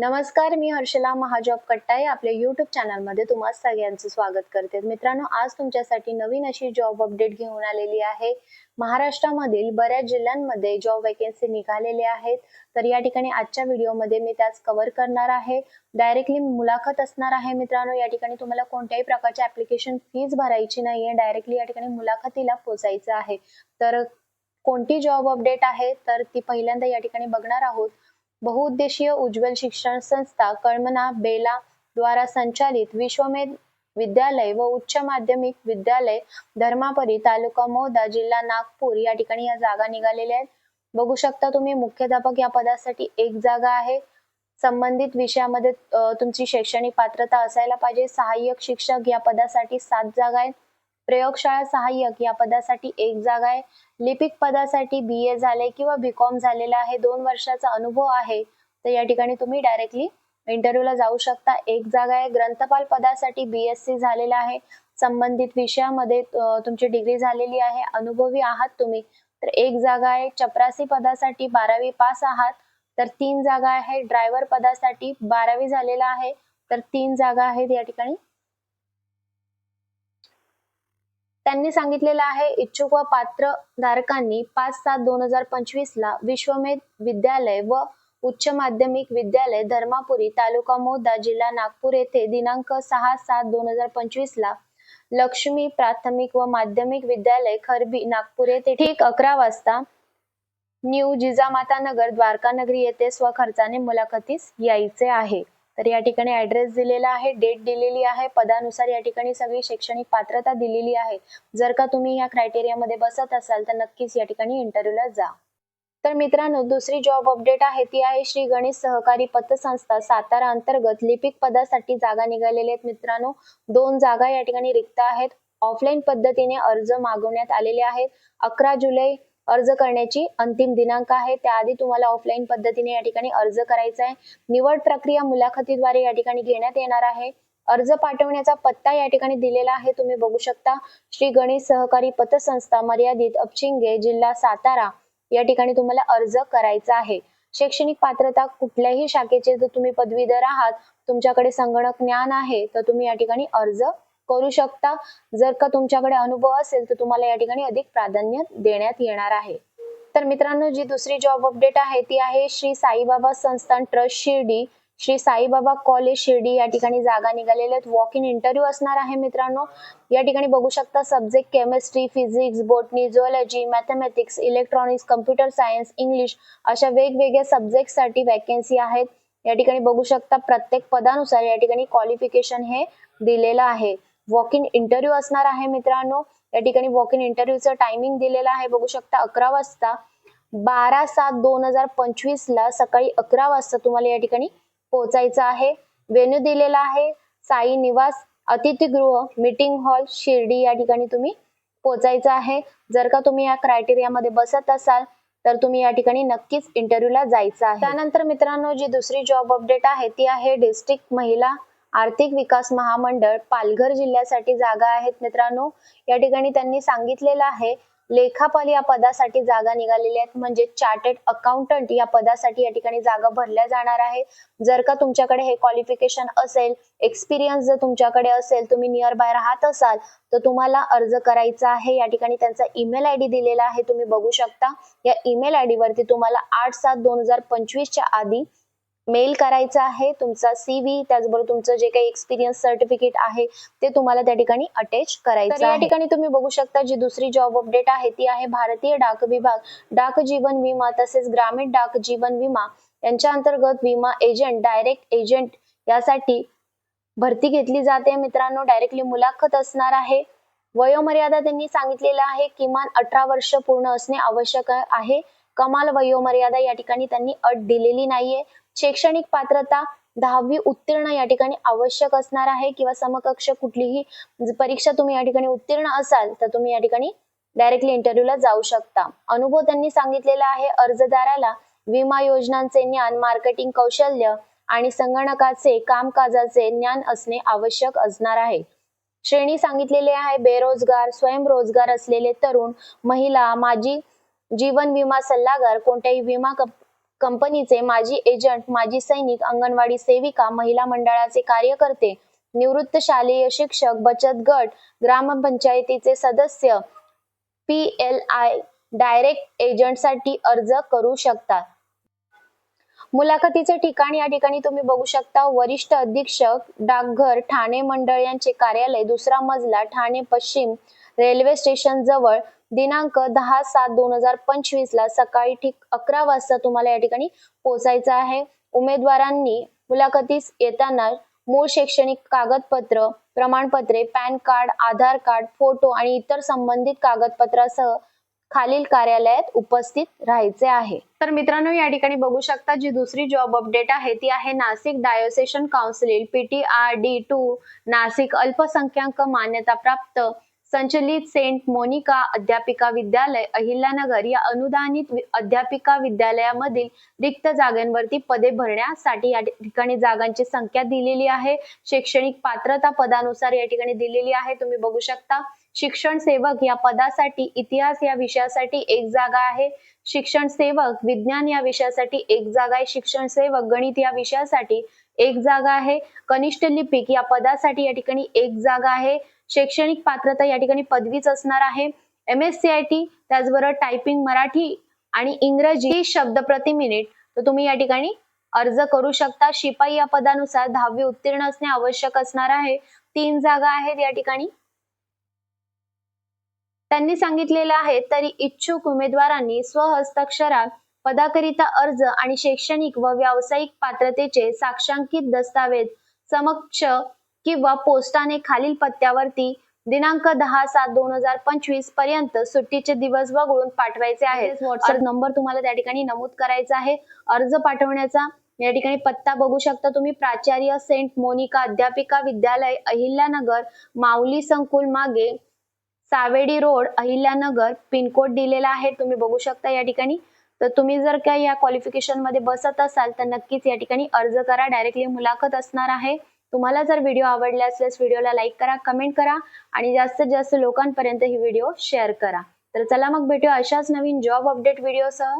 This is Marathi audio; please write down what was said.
नमस्कार मी हर्षला महाजॉब कट्टाई आपल्या युट्यूब चॅनलमध्ये तुम्हा सगळ्यांचं स्वागत करते. मित्रांनो आज तुमच्यासाठी नवीन अशी जॉब अपडेट घेऊन आलेली आहे. महाराष्ट्रामधील बऱ्याच जिल्ह्यांमध्ये जॉब वेकेन्सी निघालेले आहेत. तर या ठिकाणी आजच्या व्हिडिओमध्ये मी त्याच कव्हर करणार आहे. डायरेक्टली मुलाखत असणार आहे मित्रांनो. या ठिकाणी तुम्हाला कोणत्याही प्रकारची ऍप्लिकेशन फीज भरायची नाहीये. डायरेक्टली या ठिकाणी मुलाखतीला पोचायचं आहे. तर कोणती जॉब अपडेट आहे? तर ती पहिल्यांदा या ठिकाणी बघणार आहोत. बहुउद्देशीय उज्ज्वल शिक्षण संस्था कळमना बेला द्वारा संचालित विश्वमेध विद्यालय व उच्च माध्यमिक विद्यालय धर्मापरी तालुका मोदा जिल्हा नागपूर या ठिकाणी या जागा निघालेल्या आहेत. बघू शकता तुम्ही मुख्याध्यापक या पदासाठी एक जागा आहे. संबंधित विषयामध्ये तुमची शैक्षणिक पात्रता असायला पाहिजे. सहाय्यक शिक्षक या पदासाठी सात जागा आहेत. प्रयोगशाळा सहाय्यक या पदासाठी एक जागा आहे. लिपिक पदासाठी बी ए झाले किंवा बी कॉम झालेला आहे. दोन वर्षाचा अनुभव आहे. तर या ठिकाणी तुम्ही डायरेक्टली इंटरव्ह्यूला जाऊ शकता. एक जागा आहे. ग्रंथपाल पदासाठी बी एस सी झालेला आहे. संबंधित विषयामध्ये तुमची डिग्री झालेली आहे. अनुभवी आहात तुम्ही. तर एक जागा आहे. चपरासी पदासाठी बारावी पास आहात. तर तीन जागा आहे. ड्रायव्हर पदासाठी बारावी झालेला आहे. तर तीन जागा आहेत या ठिकाणी. त्यांनी सांगितलेलं आहे इच्छुक व पात्र धारकांनी पाच सात दोन हजार पंचवीस ला विश्वमेध विद्यालय व उच्च माध्यमिक विद्यालय धर्मापुरी तालुका मोदा जिल्हा नागपूर येथे दिनांक सहा सात दोन हजार पंचवीस ला लक्ष्मी प्राथमिक व माध्यमिक विद्यालय खरबी नागपूर येथे ठीक अकरा वाजता न्यू जिजामाता नगर द्वारका नगरी येथे स्वखर्चाने मुलाखतीस यायचे आहे. तर या ठिकाणी ऍड्रेस दिलेला आहे डेट दिलेली आहे पदानुसार या ठिकाणी सगळी शैक्षणिक पात्रता दिलेली आहे. जर का तुम्ही या क्रायटेरियामध्ये बसत असाल तर नक्कीच या ठिकाणी इंटरव्ह्यूला जा. तर मित्रांनो दुसरी जॉब अपडेट आहे ती आहे श्री गणेश सहकारी पतसंस्था. सातारा अंतर्गत लिपिक पदासाठी जागा निघालेल्या आहेत मित्रांनो. दोन जागा या ठिकाणी रिक्त आहेत. ऑफलाईन पद्धतीने अर्ज मागवण्यात आलेले आहेत. अकरा जुलै अर्ज करण्याची अंतिम दिनांक आहे. त्याआधी तुम्हाला ऑफलाईन पद्धतीने या ठिकाणी अर्ज करायचा आहे. निवड प्रक्रिया मुलाखतीद्वारे या ठिकाणी घेण्यात येणार आहे. अर्ज पाठवण्याचा पत्ता या ठिकाणी दिलेला आहे. तुम्ही बघू शकता श्री गणेश सहकारी पतसंस्था मर्यादित अपचिंगे जिल्हा सातारा या ठिकाणी तुम्हाला अर्ज करायचा आहे. शैक्षणिक पात्रता कुठल्याही शाखेचे जर तुम्ही पदवीधर आहात तुमच्याकडे संगणक ज्ञान आहे तर तुम्ही या ठिकाणी अर्ज करू शकता. जर का तुमच्याकडे अनुभव असेल तर तुम्हाला या ठिकाणी अधिक प्राधान्य देण्यात येणार आहे. तर मित्रांनो जी दुसरी जॉब अपडेट आहे ती आहे श्री साईबाबा संस्थान ट्रस्ट शिर्डी. श्री साईबाबा कॉलेज शिर्डी. या ठिकाणी जागा निघालेल्या आहेत. वॉक इन इंटरव्ह्यू असणार आहे मित्रांनो. या ठिकाणी बघू शकता subject chemistry physics botany zoology mathematics electronics computer science English अशा वेगवेगळ्या सब्जेक्टसाठी वॅकन्सी आहेत. या ठिकाणी बघू शकता प्रत्येक पदानुसार या ठिकाणी क्वालिफिकेशन हे दिलेलं आहे. वॉक इन इंटरव्ह्यू असणार आहे मित्रांनो. या ठिकाणी वॉक इन इंटरव्ह्यूचं टायमिंग दिलेलं आहे. बघू शकता अकरा वाजता बारा सात दोन हजार पंचवीस ला सकाळी अकरा वाजता तुम्हाला या ठिकाणी पोहोचायचं आहे. वेन्यू दिलेला आहे. साई निवास अतिथीगृह मीटिंग हॉल शिर्डी या ठिकाणी तुम्ही पोहोचायचं आहे. जर का तुम्ही या क्रायटेरियामध्ये बसत असाल तर तुम्ही या ठिकाणी नक्कीच इंटरव्ह्यूला जायचं आहे. त्यानंतर मित्रांनो जी दुसरी जॉब अपडेट आहे ती आहे डिस्ट्रिक्ट महिला आर्थिक विकास महामंडळ पालघर जिल्ह्यासाठी जागा आहेत. मित्रांनो या ठिकाणी त्यांनी सांगितलेलं आहे लेखापाल या पदासाठी जागा निघालेल्या आहेत. म्हणजे चार्टर्ड अकाउंटंट या पदासाठी या ठिकाणी जागा भरल्या जाणार आहे. जर का तुमच्याकडे हे क्वालिफिकेशन असेल एक्सपिरियन्स जर तुमच्याकडे असेल तुम्ही नियर बाय राहत असाल तर तुम्हाला अर्ज करायचा आहे. या ठिकाणी त्यांचा ईमेल आय डी दिलेला आहे. तुम्ही बघू शकता. या ईमेल आय डी वरती तुम्हाला आठ सात दोन हजार पंचवीसच्या आधी मेल करायचा आहे तुमचा सीव्ही त्याचबरोबर तुमचं जे काही एक्सपिरियन्स सर्टिफिकेट आहे ते तुम्हाला त्या ठिकाणी अटॅच करायचं या ठिकाणी तुम्ही बघू शकता जी दुसरी जॉब अपडेट आहे ती आहे भारतीय डाक विभाग डाक जीवन विमा तसेच ग्रामीण डाक जीवन विमा. यांच्या अंतर्गत विमा एजंट डायरेक्ट एजंट यासाठी भरती घेतली जाते. मित्रांनो डायरेक्टली मुलाखत असणार आहे. वयोमर्यादा त्यांनी सांगितलेलं आहे किमान अठरा वर्ष पूर्ण असणे आवश्यक आहे. कमाल वयोमर्यादा या ठिकाणी त्यांनी अट दिलेली नाहीये. शैक्षणिक पात्रता दहावी उत्तीर्ण या ठिकाणी आवश्यक असणार आहे किंवा समकक्ष कुठलीही परीक्षा तुम्ही या ठिकाणी उत्तीर्ण असाल तर तुम्ही या ठिकाणी डायरेक्टली इंटरव्ह्यूला जाऊ शकता. अनुभव त्यांनी सांगितलेला आहे अर्जदाराला विमा योजनांचे ज्ञान मार्केटिंग कौशल्य आणि संगणकाचे कामकाजाचे ज्ञान असणे आवश्यक असणार आहे. श्रेणी सांगितलेली आहे बेरोजगार स्वयंरोजगार असलेले तरुण महिला माजी जीवन विमा सल्लागार कोणत्याही विमा कंप- कंपनीचे माजी एजंट माजी सैनिक अंगणवाडी सेविका महिला मंडळाचे कार्यकर्ते निवृत्त शालेय शिक्षक बचत गट ग्रामपंचायतीचे सदस्य पी एल आय डायरेक्ट एजंटसाठी अर्ज करू शकतात. मुलाखतीचे ठिकाण या ठिकाणी तुम्ही बघू शकता. वरिष्ठ अधीक्षक डाकघर ठाणे मंडळ यांचे कार्यालय दुसरा मजला ठाणे पश्चिम रेल्वे स्टेशन जवळ. दिनांक दहा सात दोन हजार पंचवीस ला सकाळी ठीक अकरा वाजता तुम्हाला या ठिकाणी पोहोचायचं आहे. उमेदवारांनी मुलाखतीस येताना मूळ शैक्षणिक कागदपत्र प्रमाणपत्रे PAN card Aadhaar card photo आणि इतर संबंधित कागदपत्रासह खालील कार्यालयात उपस्थित राहायचे आहे. तर मित्रांनो या ठिकाणी बघू शकता जी दुसरी जॉब अपडेट आहे ती आहे Nashik diocesan council PTR D two Nashik अल्पसंख्याक मान्यता प्राप्त संचलित सेंट मोनिका अध्यापिका विद्यालय अहिल्यानगर या अनुदानित अध्यापिका विद्यालयामधील रिक्त जागांवरती पदे भरण्यासाठी या ठिकाणी जागांची संख्या दिलेली आहे. शैक्षणिक पात्रता पदानुसार या ठिकाणी दिलेली आहे. तुम्ही बघू शकता शिक्षण सेवक या पदासाठी इतिहास या विषयासाठी एक जागा आहे. शिक्षण सेवक विज्ञान या विषयासाठी एक जागा आहे. शिक्षण सेवक गणित या विषयासाठी एक जागा आहे. कनिष्ठ लिपिक या पदासाठी या ठिकाणी एक जागा आहे. शैक्षणिक पात्रता या ठिकाणी पदवीच असणार आहे. M S C I T त्याचबरोबर टायपिंग मराठी आणि इंग्रजी शब्द प्रति मिनिट तर तुम्ही या ठिकाणी अर्ज करू शकता. शिपाई या पदानुसार दहावी उत्तीर्ण असणे आवश्यक असणार आहे. तीन जागा आहेत या ठिकाणी. त्यांनी सांगितलेलं आहे तरी इच्छुक उमेदवारांनी स्वहस्ताक्षरात पदाकरिता अर्ज आणि शैक्षणिक व व्यावसायिक पात्रतेचे साक्षांकित दस्तावेज समक्ष किंवा पोस्टाने खालील पत्त्यावरती दिनांक दहा सात दोन हजार पंचवीसपर्यंत सुट्टीचे दिवस वगळून पाठवायचे आहेत. व्हॉट्सअप नंबर तुम्हाला त्या ठिकाणी नमूद करायचा आहे. अर्ज पाठवण्याचा या ठिकाणी पत्ता बघू शकता तुम्ही. प्राचार्य सेंट मोनिका अध्यापिका विद्यालय अहिल्यानगर माऊली संकुल मागे सावेडी रोड अहिल्यानगर पिनकोड दिलेला आहे. तुम्ही बघू शकता या ठिकाणी. तर तुम्ही जर का या क्वालिफिकेशनमध्ये बसत असाल तर नक्कीच या ठिकाणी अर्ज करा. डायरेक्टली मुलाखत असणार आहे. तुम्हाला जर व्हिडिओ आवडला असल्यास व्हिडिओला लाईक करा कमेंट करा आणि जास्तीत जास्त लोकांपर्यंत ही व्हिडिओ शेअर करा. तर चला मग भेटूया अशाच नवीन जॉब अपडेट व्हिडिओसह